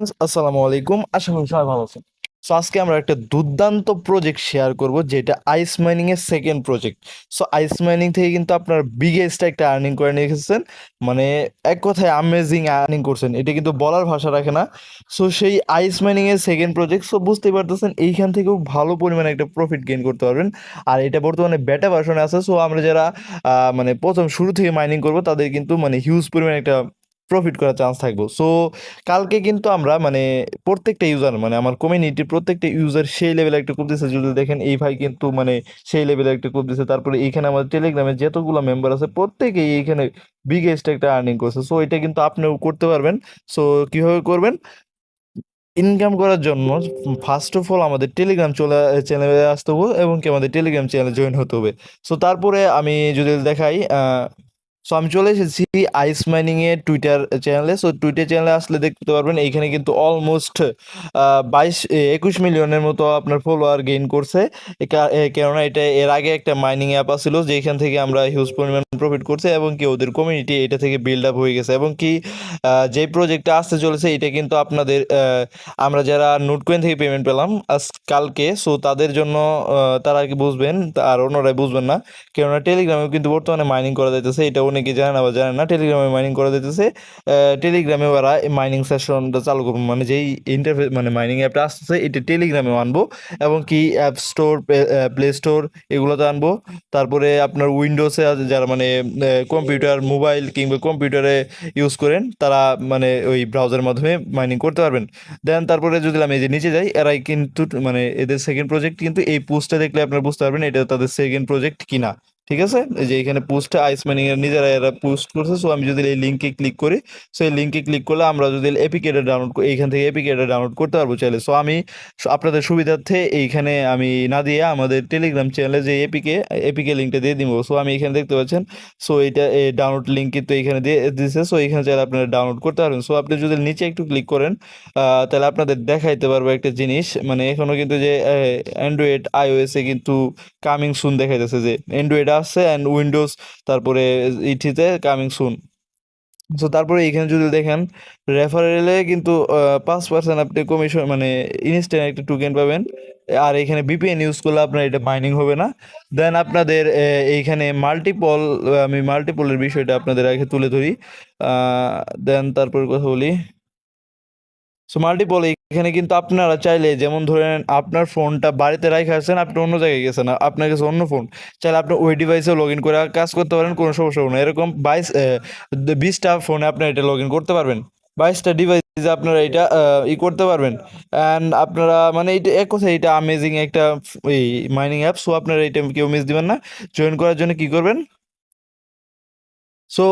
আসসালামু আলাইকুম, আশা করি সবাই ভালো আছেন। সো আজকে আমরা একটা দুর্দান্ত প্রজেক্ট শেয়ার করব, যেটা আইস মাইনিং এর second project so ice mining থেকে কিন্তু আপনার বিগেস্ট একটা আর্নিং করে নিয়ে এসেছেন। মানে এক কথায় আমেজিং আর্নিং করছেন। এটা কিন্তু বলার ভাষা রাখে না। সো সেই আইস মাইনিং এর সেকেন্ড প্রজেক্ট সো বুঝতেই পারতেছেন, এইখান থেকেও ভালো পরিমাণে একটা প্রফিট গেইন করতে পারবেন। আর এটা বর্তমানে বেটা ভার্সনে আছে। সো আমরা যারা মানে প্রথম শুরু থেকে মাইনিং করব, তাদের কিন্তু মানে হিউজ পরিমাণে একটা প্রফিট করার চান্স থাকব। সো কালকে কিন্তু আমরা মানে প্রত্যেকটা ইউজার মানে আমার কমিউনিটির প্রত্যেকটা ইউজার সেই লেভেলে একটা কোপ দিচ্ছে যদি দেখেন, এই ভাই কিন্তু মানে সেই লেভেলে একটা কোপ দিচ্ছে তারপরে এইখানে আমাদের টেলিগ্রামে যতগুলো মেম্বার আছে, প্রত্যেকেই এইখানে বিগেস্ট একটা আর্নিং করছে। সো এটা কিন্তু আপনিও করতে পারবেন। সো কীভাবে করবেন? ইনকাম করার জন্য ফার্স্ট অফ অল আমাদের টেলিগ্রাম চলে চ্যানেলে আসতে হবে এবং কি আমাদের টেলিগ্রাম চ্যানেলে জয়েন হতে হবে। সো তারপরে আমি যদি দেখাই সো আমি চলে এসেছি আইস মাইনিং এর টুইটার চ্যানেলে সো টুইটার চ্যানেলে আসলে দেখতে পারবেন, এইখানে কিন্তু অলমোস্ট বাইশ, একুশ মিলিয়নের মতো আপনার ফলোয়ার গেইন করছে। কেননা এটা এর আগে একটা মাইনিং অ্যাপ ছিল যেখান থেকে আমরা হিউজ পরিমাণ প্রফিট করছে এবং কি ওদের কমিউনিটি এটা থেকে বিল্ড আপ হয়ে গেছে এবং কি যে প্রজেক্টটা আসতে চলেছে এটা কিন্তু আপনাদের আমরা যারা নোট কয়েন থেকে পেমেন্ট পেলাম, আজ কালকে সো তাদের জন্য তারা আর কি বুঝবেন, আর অন্যরাই বুঝবেন না, কেননা টেলিগ্রামে কিন্তু বর্তমানে মাইনিং করা যাইতেছে, এটা অনেকে জানে না বা জানে না টেলিগ্রামে মাইনিং করা যাইতেছে টেলিগ্রামে ওরা মাইনিং সেশনটা চালু করব মানে যেই ইন্টারফেস মানে মাইনিং অ্যাপটা আসতেছে, এটা টেলিগ্রামেও আনব, এবং কি অ্যাপ স্টোর প্লে স্টোর এগুলোতে আনব, তারপরে আপনার উইন্ডোজে যারা মানে কম্পিউটার, মোবাইল কিংবা কম্পিউটারে ইউজ করেন, তারা মানে ওই ব্রাউজারের মাধ্যমে মাইনিং করতে পারবেন। দেন তারপরে যদি আমি এই যে নিচে যাই, এরাই কিন্তু মানে এদের সেকেন্ড প্রজেক্ট কিন্তু এই পোস্টটা দেখলে আপনারা বুঝতে পারবেন এটা তাদের সেকেন্ড প্রজেক্ট কিনা। ঠিক আছে? এই যে এখানে পোস্টে আইস মাইনিং এর নিজেরা এরা পোস্ট করছে সো আমি যদি এই লিঙ্কে ক্লিক করি সো এই লিঙ্কে ক্লিক করলে আমরা যদি এপিকেটা ডাউনলোড এইখান থেকে এপিকেটা ডাউনলোড করতে পারব চাইলে। সো আমি আপনাদের সুবিধার্থে এইখানে আমি না দিয়ে আমাদের টেলিগ্রাম চ্যানেলে যে এপিকে এপিকে লিঙ্কটা দিয়ে দিব। সো আমি এখানে দেখতে পাচ্ছেন সো এটা এই ডাউনলোড লিঙ্ক কিন্তু এখানে দিয়ে দিয়েছে সো এখানে চাইলে আপনারা ডাউনলোড করতে পারবেন সো আপনি যদি নিচে একটু ক্লিক করেন তাহলে আপনাদের দেখাইতে পারব একটা জিনিস মানে এখনও কিন্তু যে অ্যান্ড্রয়েড আইওএসে কিন্তু কামিং সুন দেখাইতেছে যে অ্যান্ড্রয়েড আসছে অ্যান্ড উইন্ডোজ তারপরে ইটিতে কামিং সুন সো তারপরে এখানে যদি দেখেন রেফারেলে কিন্তু পাঁচ পার্সেন্ট আপনি কমিশন মানে ইনস্ট্যান্ট একটা টোকেন পাবেন। আর এখানে বিপিএন ইউজ করলে আপনার এটা মাইনিং হবে না। দেন আপনাদের এইখানে মাল্টিপল আমি মাল্টিপলের বিষয়টা আপনাদের আগে তুলে ধরি। দেন তারপর কথা বলি। সো মাল্টিপল এখানে কিন্তু আপনারা চাইলে যেমন ধরেন আপনার ফোনটা বাড়িতে রেখে আসছেন আপনি অন্য জায়গায় গেছেন আপনার কাছে অন্য ফোন চাইলে আপনি ওই ডিভাইসে লগ ইন করে কাজ করতে পারেন, কোনো সমস্যা হবে না। এরকম বাইশ বিশটা ফোনে আপনি এটা লগ ইন করতে পারবেন। বাইশটা ডিভাইসে আপনারা এটা ই করতে পারবেন। অ্যান্ড আপনারা মানে এটা এক কথায় এটা আমেজিং একটা এই মাইনিং অ্যাপ সো আপনারা এটা কেউ মিস দিবেন না। জয়েন করার জন্য কি করবেন? সো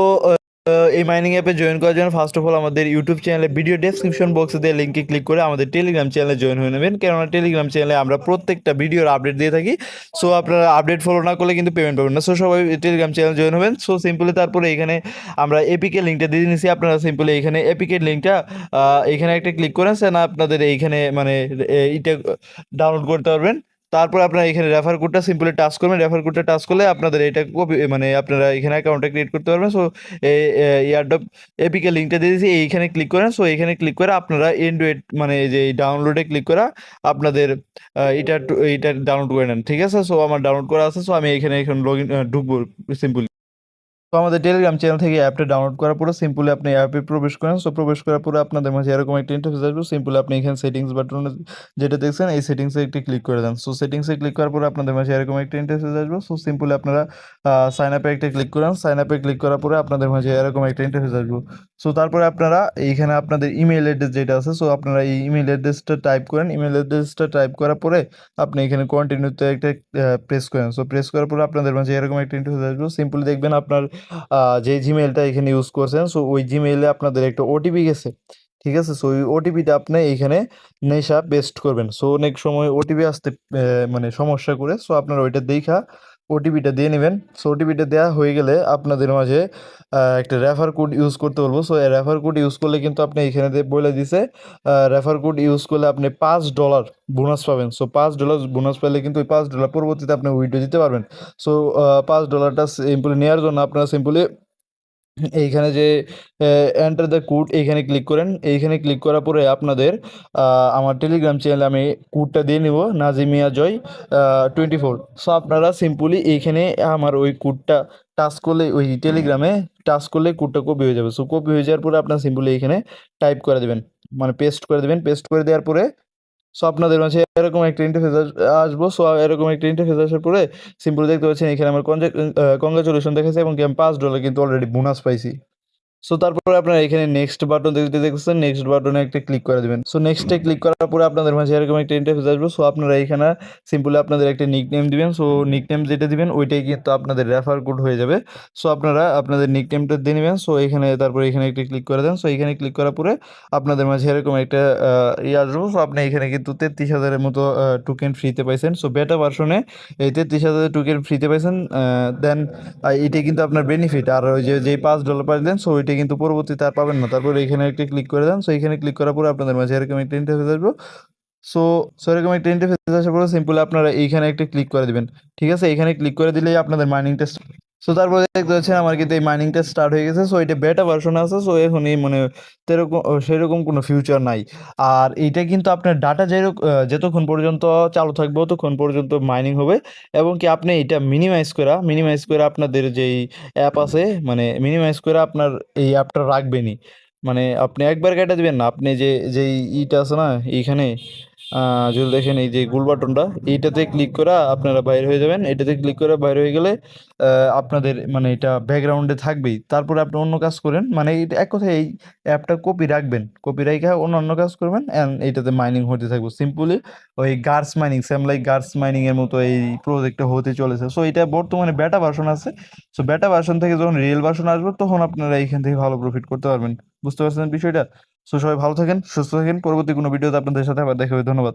এই মাইনিং অ্যাপে জয়েন করার জন্য ফার্স্ট অফ অল আমাদের ইউটিউব চ্যানেলে ভিডিও ডেসক্রিপশন বক্সে দিয়ে লিঙ্কে ক্লিক করে আমাদের টেলিগ্রাম চ্যানেলে জয়েন হয়ে নেবেন। কেননা টেলিগ্রাম চ্যানেলে আমরা প্রত্যেকটা ভিডিওর আপডেট দিয়ে থাকি। সো আপনারা আপডেট ফলো না করলে কিন্তু পেমেন্ট পাবেন না। সো সবাই টেলিগ্রাম চ্যানেল জয়েন হবেন। সো সিম্পলি তারপরে এখানে আমরা এপিকে লিঙ্কটা দিয়ে নিয়েছি আপনারা সিম্পলি এখানে এপিকের লিঙ্কটা এখানে একটা ক্লিক করেন। সেন আপনাদের এইখানে মানে এটা ডাউনলোড করতে পারবেন। তারপর আপনারা এখানে রেফার কোডটা সিম্পলি টাচ করবেন। রেফার কোডটা টাচ করলে আপনাদের এটা কপি মানে আপনারা এখানে অ্যাকাউন্টটা ক্রিয়েট করতে পারবেন। সো ইয়ারডপ এপিকে লিঙ্কটা দিয়ে দিয়েছি, এইখানে ক্লিক করেন। সো এইখানে ক্লিক করে আপনারা এন্ড্রয়েড মানে এই যে ডাউনলোডে ক্লিক করা আপনাদের এটা এটা ডাউনলোড করে নেন, ঠিক আছে? সো আমার ডাউনলোড করা আছে। সো আমি এখানে এখন লগ ইন ঢুকবো সিম্পলি তো আমাদের টেলিগ্রাম চ্যানেল থেকে অ্যাপটা ডাউনলোড করার পরে সিম্পলি আপনি অ্যাপে প্রবেশ করেন। সো প্রবেশ করার পরে আপনাদের মাঝে এরকম একটা ইন্টারফেস আসবে। সিম্পলি আপনি এখানে সেটিংস বাটনে যেটা দেখছেন, এই সেটিংসে একটি ক্লিক করে দেন। সো সেটিংসে ক্লিক করার পরে আপনাদের মাঝে এরকম একটা ইন্টারফেস আসবে। সো সিম্পলি আপনারা সাইন আপে একটা ক্লিক করেন। সাইন আপে ক্লিক করার পরে আপনাদের মাঝে এরকম একটা ইন্টারফেস আসবে। সো তারপরে আপনারা এইখানে আপনাদের ইমেল অ্যাড্রেস যেটা আছে সো আপনারা এই ইমেল অ্যাড্রেসটা টাইপ করেন। ইমেল অ্যাড্রেসটা টাইপ করার পরে আপনি এখানে কন্টিনিউতে একটা প্রেস করেন। সো প্রেস করার পরে আপনাদের মাঝে এরকম একটা ইন্টারফেস আসবে। সিম্পলি দেখবেন আপনার যে জিমেলটা এখানে ইউজ করছেন সো ওই জিমেইলে আপনাদের একটা ওটিপি গেছে, ঠিক আছে? সো ওই ওটিপিটা আপনি এইখানে নেশা পেস্ট করবেন। সো অনেক সময় ওটিপি আসতে মানে সমস্যা করে সো আপনার ওইটা দেখা ওটিপিটা দিয়ে নেবেন। সো ওটিপিটা দেওয়া হয়ে গেলে আপনাদের মাঝে একটা রেফার কোড ইউজ করতে বলব। সো রেফার কোড ইউজ করলে কিন্তু আপনি এখানে বলে দিছে রেফার কোড ইউজ করলে আপনি পাঁচ ডলার বোনাস পাবেন। সো পাঁচ ডলার বোনাস পেলে কিন্তু ওই পাঁচ ডলার পরবর্তীতে আপনি উইডো দিতে পারবেন। সো পাঁচ ডলারটা সিম্পলি নেওয়ার জন্য আপনারা সিম্পলি এইখানে যে এন্টার দ্য কোড এইখানে ক্লিক করেন। এইখানে ক্লিক করার পরে আপনাদের আমার টেলিগ্রাম চ্যানেলে আমি কোডটা দিয়ে নিব, নাজিমিয়া জয় টোয়েন্টি ফোর সো আপনারা সিম্পলি এইখানে আমার ওই কোডটা টাচ করলে, ওই টেলিগ্রামে টাচ করলে কোডটা কপি হয়ে যাবে। সো কপি হয়ে যাওয়ার পরে আপনার সিম্পলি এইখানে টাইপ করে দেবেন। মানে পেস্ট করে দেবেন। পেস্ট করে দেওয়ার পরে সো আপনাদের মাঝে এরকম একটা ইন্টারফেস আসব। সো এরকম একটা ইন্টারফেস আসার পরে সিম্পল দেখতে পাচ্ছেন, এখানে আমার কংগ্রাচুলেশন দেখাচ্ছে এবং কি আমি পাঁচ ডলার কিন্তু অলরেডি বোনাস পাইছি। সো তারপরে আপনারা এখানে নেক্সট বাটন দেখতে দেখতেছেন নেক্সট বাটনে একটা ক্লিক করে দেবেন। সো নেক্সটে ক্লিক করার পরে আপনাদের মাঝে এরকম একটা ইন্টারফেস আসবে। সো আপনারা এখানে সিম্পলি আপনাদের একটা নিক নেম দিবেন। সো নিক নেম যেটা দিবেন, ওইটাই কিন্তু আপনাদের রেফার কোড হয়ে যাবে। সো আপনারা আপনাদের নিক নেমটা দিয়ে নেবেন। সো এখানে তারপরে এখানে একটা ক্লিক করে দেন। সো এখানে ক্লিক করার পরে আপনাদের মাঝে এরকম একটা ইয়ে আসবে। সো আপনি এখানে কিন্তু তেত্রিশ হাজারের মতো টোকেন ফ্রিতে পাইছেন। সো বেটা ভার্সনে এই তেত্রিশ হাজারের টোকেন ফ্রিতে পাইছেন দেন এটা কিন্তু আপনার বেনিফিট আর ওই যে, যেই পাঁচ ডলার পাইলেন সো ওইটা কিন্তু পরবর্তীতে আর পাবেন না। তারপর এখানে একটি ক্লিক করে দেন। সো এখানে ক্লিক করার পরে আপনাদের মাঝে এরকম একটা ইন্টারফেস আসবে। সো সো এরকম একটা ইন্টারফেস আসার পরে সিম্পল আপনারা এইখানে একটা ক্লিক করে দিবেন। ঠিক আছে? এখানে ক্লিক করে দিলেই আপনাদের মাইনিংটা সো তারপরে দেখতে পাচ্ছেন আমার কিন্তু এই মাইনিংটা স্টার্ট হয়ে গেছে। সো এটা বেটা ভার্সন আছে। সো এখন এই মানে তেরকম সেরকম কোনো ফিউচার নাই। আর এইটা কিন্তু আপনার ডাটা যেরকম যতক্ষণ পর্যন্ত চালু থাকবে ততক্ষণ পর্যন্ত মাইনিং হবে। এবং কি আপনি এটা মিনিমাইজ করা মিনিমাইজ করে আপনাদের যেই অ্যাপ আছে মানে মিনিমাইজ করে আপনার এই অ্যাপটা রাখবেনই। মানে আপনি একবার কেটে দেবেন না। আপনি যে, যেই ইটা আছে না, এইখানে যদি দেখেন এই যে গোল বাটনটা, এইটাতে ক্লিক করা আপনারা বাইরে হয়ে যাবেন। এটাতে ক্লিক করে বাইরে হয়ে গেলে আপনাদের মানে এটা ব্যাকগ্রাউন্ডে থাকবেই। তারপরে আপনি অন্য কাজ করেন মানে এক কথায় এই অ্যাপটা কপি রাখবেন। কপি রেখে অন্য অন্য কাজ করবেন অ্যান্ড এইটাতে মাইনিং হতে থাকবে। সিম্পলি ওই গার্স মাইনিং সেম লাইক গার্স মাইনিং এর মতো এই প্রজেক্টটা হতে চলেছে। সো এটা বর্তমানে বেটা ভার্সন আছে। সো বেটা ভার্সন থেকে যখন রিয়েল ভার্সন আসবে, তখন আপনারা এইখান থেকে ভালো প্রফিট করতে পারবেন। বুঝতে পারছেন বিষয়টা? সো সবাই ভালো থাকেন, সুস্থ থাকেন। পরবর্তী কোনো ভিডিওতে আপনাদের সাথে আবার দেখা হবে। ধন্যবাদ।